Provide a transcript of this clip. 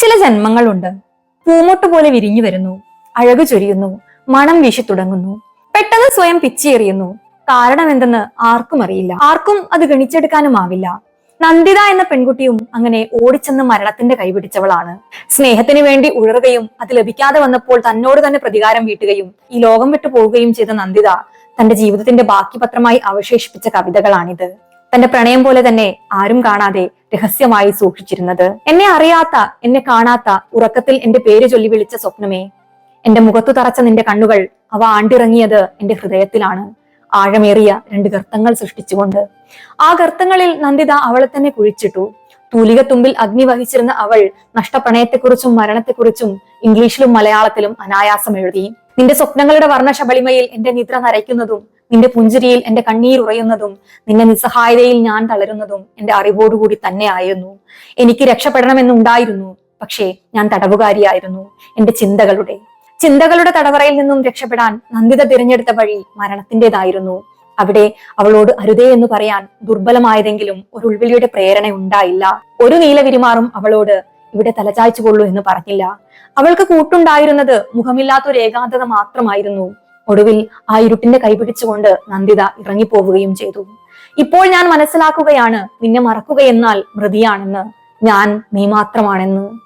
ചില ജന്മങ്ങളുണ്ട്. പൂമൊട്ട് പോലെ വിരിഞ്ഞു വരുന്നു. അഴകു ചൊരിയുന്നു. മണം വീശി തുടങ്ങുന്നു. പെട്ടെന്ന് സ്വയം പിച്ചിയെറിയുന്നു കാരണം എന്തെന്ന് ആർക്കും അറിയില്ല. ആർക്കും അത് ഗണിച്ചെടുക്കാനും ആവില്ല. നന്ദിത എന്ന പെൺകുട്ടിയും അങ്ങനെ ഓടിച്ചെന്ന് മരണത്തിന്റെ കൈപിടിച്ചവളാണ് സ്നേഹത്തിന് വേണ്ടി ഉഴറുകയും അത് ലഭിക്കാതെ വന്നപ്പോൾ തന്നോട് തന്നെ പ്രതികാരം വീട്ടുകയും ഈ ലോകം വിട്ടു പോവുകയും ചെയ്ത നന്ദിത തന്റെ ജീവിതത്തിന്റെ ബാക്കി പത്രമായി അവശേഷിപ്പിച്ച കവിതകളാണിത്. തന്റെ പ്രണയം പോലെ തന്നെ ആരും കാണാതെ രഹസ്യമായി സൂക്ഷിച്ചിരുന്നത്. എന്നെ അറിയാത്ത എന്നെ കാണാത്ത ഉറക്കത്തിൽ എന്റെ പേര് ചൊല്ലി വിളിച്ച സ്വപ്നമേ. എന്റെ മുഖത്തു തറച്ച നിന്റെ കണ്ണുകൾ അവ ആണ്ടിറങ്ങിയത് എന്റെ ഹൃദയത്തിലാണ്. ആഴമേറിയ രണ്ട് ഗർത്തങ്ങൾ സൃഷ്ടിച്ചുകൊണ്ട്. ആ ഗർത്തങ്ങളിൽ നന്ദിത അവളെ തന്നെ കുഴിച്ചിട്ടു. തൂലിക തുമ്പിൽ അഗ്നി വഹിച്ചിരുന്ന അവൾ നഷ്ടപ്രണയത്തെക്കുറിച്ചും മരണത്തെക്കുറിച്ചും ഇംഗ്ലീഷിലും മലയാളത്തിലും അനായാസം എഴുതി. നിന്റെ സ്വപ്നങ്ങളുടെ വർണശബളിമയിൽ എന്റെ നിദ്ര നരയ്ക്കുന്നതും നിന്റെ പുഞ്ചിരിയിൽ എന്റെ കണ്ണീർ ഉറയുന്നതും നിന്റെ നിസ്സഹായതയിൽ ഞാൻ തളരുന്നതും എന്റെ അറിവോടുകൂടി തന്നെയായിരുന്നു എനിക്ക് രക്ഷപ്പെടണമെന്നുണ്ടായിരുന്നു പക്ഷേ ഞാൻ തടവുകാരിയായിരുന്നു എന്റെ ചിന്തകളുടെ. ചിന്തകളുടെ തടവറയിൽ നിന്നും രക്ഷപ്പെടാൻ നന്ദിത തിരഞ്ഞെടുത്ത വഴി മരണത്തിന്റെതായിരുന്നു. അവിടെ അവളോട് അരുതേ എന്ന് പറയാൻ ദുർബലമായതെങ്കിലും ഒരു ഉൾവിളിയുടെ പ്രേരണ ഉണ്ടായില്ല ഒരു നീല നീലവിരിമാറും അവളോട് ഇവിടെ തലചായ്ച്ചുകൊള്ളൂ എന്ന് പറഞ്ഞില്ല. അവൾക്ക് കൂട്ടുണ്ടായിരുന്നത് മുഖമില്ലാത്ത ഒരു ഏകാന്തത മാത്രമായിരുന്നു. ഒടുവിൽ ആ ഇരുട്ടിന്റെ കൈപിടിച്ചുകൊണ്ട് നന്ദിത ഇറങ്ങിപ്പോവുകയും ചെയ്തു. ഇപ്പോൾ ഞാൻ മനസ്സിലാക്കുകയാണ് നിന്നെ മറക്കുകയെന്നാൽ മൃതിയാണെന്ന്. ഞാൻ നീ മാത്രമാണെന്ന്.